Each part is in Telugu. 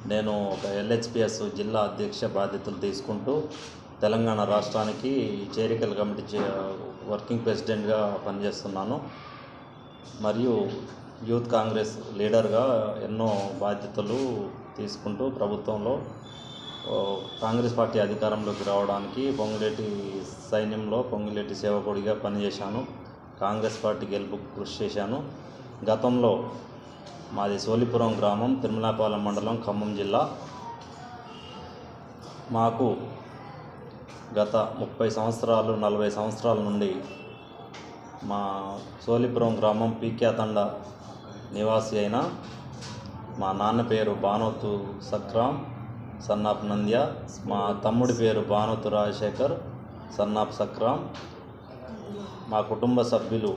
నేను ఒక ఎల్హెచ్పిఎస్ జిల్లా అధ్యక్ష బాధ్యతలు తీసుకుంటూ తెలంగాణ రాష్ట్రానికి చేరికల కమిటీ చే వర్కింగ్ ప్రెసిడెంట్గా పనిచేస్తున్నాను. మరియు యూత్ కాంగ్రెస్ లీడర్గా ఎన్నో బాధ్యతలు తీసుకుంటూ ప్రభుత్వంలో కాంగ్రెస్ పార్టీ అధికారంలోకి రావడానికి పొంగులేటి సైన్యంలో పొంగులేటి సేవకుడిగా పనిచేశాను. కాంగ్రెస్ పార్టీ గెలుపు కృషి చేశాను. గతంలో మాది సోలిపురం గ్రామం తిరుమలాపాలెం మండలం ఖమ్మం జిల్లా. మాకు గత ముప్పై సంవత్సరాలు నలభై సంవత్సరాల నుండి మా సోలిపురం గ్రామం పీక్యాతండ నివాసి అయిన మా నాన్న పేరు బానోతు సక్రామ్ సన్నాప్ నంద్య మా తమ్ముడి పేరు బానోతు రాజశేఖర్ సన్నాప్ సక్రామ్ మా కుటుంబ సభ్యులు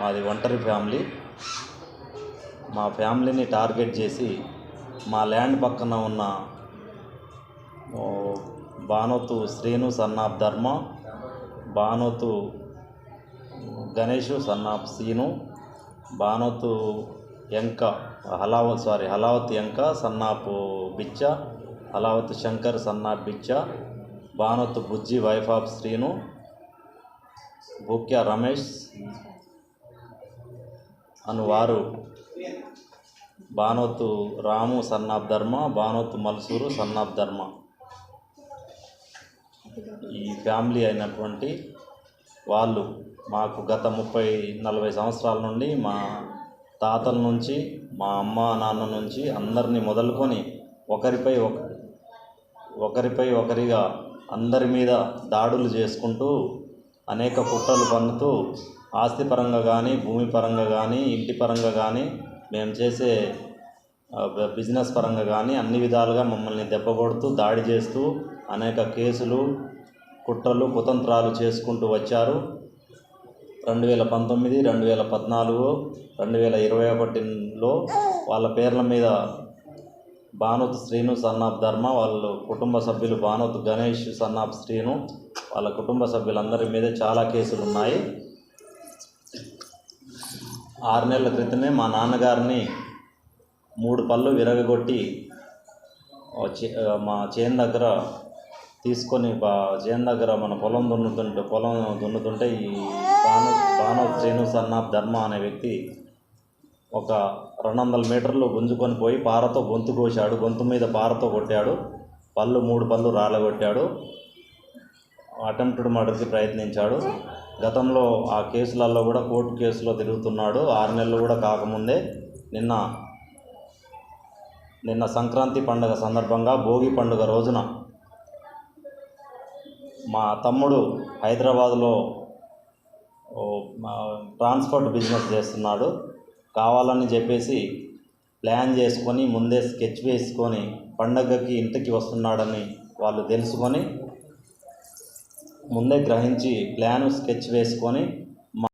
మాది ఒంటరి ఫ్యామిలీ. మా ఫ్యామిలీని టార్గెట్ చేసి మా ల్యాండ్ పక్కన ఉన్న ఓ, Banothu Srinu of Dharma Banothu Ganesh Sannap Seenu Banothu Yenka Halavath sorry Halavath Yenka Sannapu Biccha Halavath Shankar son of Biccha Banothu Bujji wife of Srinu Bukya Ramesh అను వారు బానోతు రాము సన్నాప్ ధర్మ బానోతు మల్సూరు సన్నాప్ ధర్మ. ఈ ఫ్యామిలీ అయినటువంటి వాళ్ళు మాకు గత ముప్పై నలభై సంవత్సరాల నుండి మా తాతల నుంచి మా అమ్మ నాన్న నుంచి అందరినీ మొదలుకొని ఒకరిపై ఒక ఒకరిపై ఒకరిగా అందరి మీద దాడులు చేసుకుంటూ అనేక కుట్రలు పన్నుతూ ఆస్తి పరంగా కానీ భూమి పరంగా కానీ ఇంటి పరంగా కానీ మేము చేసే బిజినెస్ పరంగా కానీ అన్ని విధాలుగా మమ్మల్ని దెబ్బకొడుతూ దాడి చేస్తూ అనేక కేసులు కుట్రలు కుతంత్రాలు చేసుకుంటూ వచ్చారు. రెండు వేల పంతొమ్మిది రెండు వేల పద్నాలుగు రెండు వేల ఇరవై ఒకటిలో వాళ్ళ పేర్ల మీద భానుత్ శ్రీను సన్నాఫ్ ధర్మ వాళ్ళ కుటుంబ సభ్యులు భానుత్ గణేష్ సన్నాఫ్ శ్రీను వాళ్ళ కుటుంబ సభ్యులందరి మీద చాలా కేసులు ఉన్నాయి ఆరు నెలల క్రితమే మా నాన్నగారిని మూడు పళ్ళు విరగగొట్టి మా చేను దగ్గర తీసుకొని చేను దగ్గర మన పొలం దున్నుతుంటే పొలం దున్నుతుంటే ఈ బాను బాను చేను సన్నాఫ్ ధర్మ అనే వ్యక్తి ఒక రెండు వందల మీటర్లు గుంజుకొని పోయి పారతో గొంతు కోశాడు. గొంతు మీద పారతో కొట్టాడు. పళ్ళు మూడు పళ్ళు రాలగొట్టాడు అటెంప్టెడ్ మర్డర్కి ప్రయత్నించాడు. గతంలో ఆ కేసులలో కూడా కోర్టు కేసులో తిరుగుతున్నాడు. ఆరు నెలలు కూడా కాకముందే నిన్న నిన్న సంక్రాంతి పండుగ సందర్భంగా భోగి పండుగ రోజున మా తమ్ముడు హైదరాబాద్లో ట్రాన్స్పోర్ట్ బిజినెస్ చేస్తున్నాడు. కావాలని చెప్పేసి ప్లాన్ చేసుకొని ముందే స్కెచ్ వేసుకొని పండగకి ఇంటికి వస్తున్నాడని వాళ్ళు తెలుసుకొని ముందే గ్రహించి ప్లాను స్కెచ్ వేసుకొని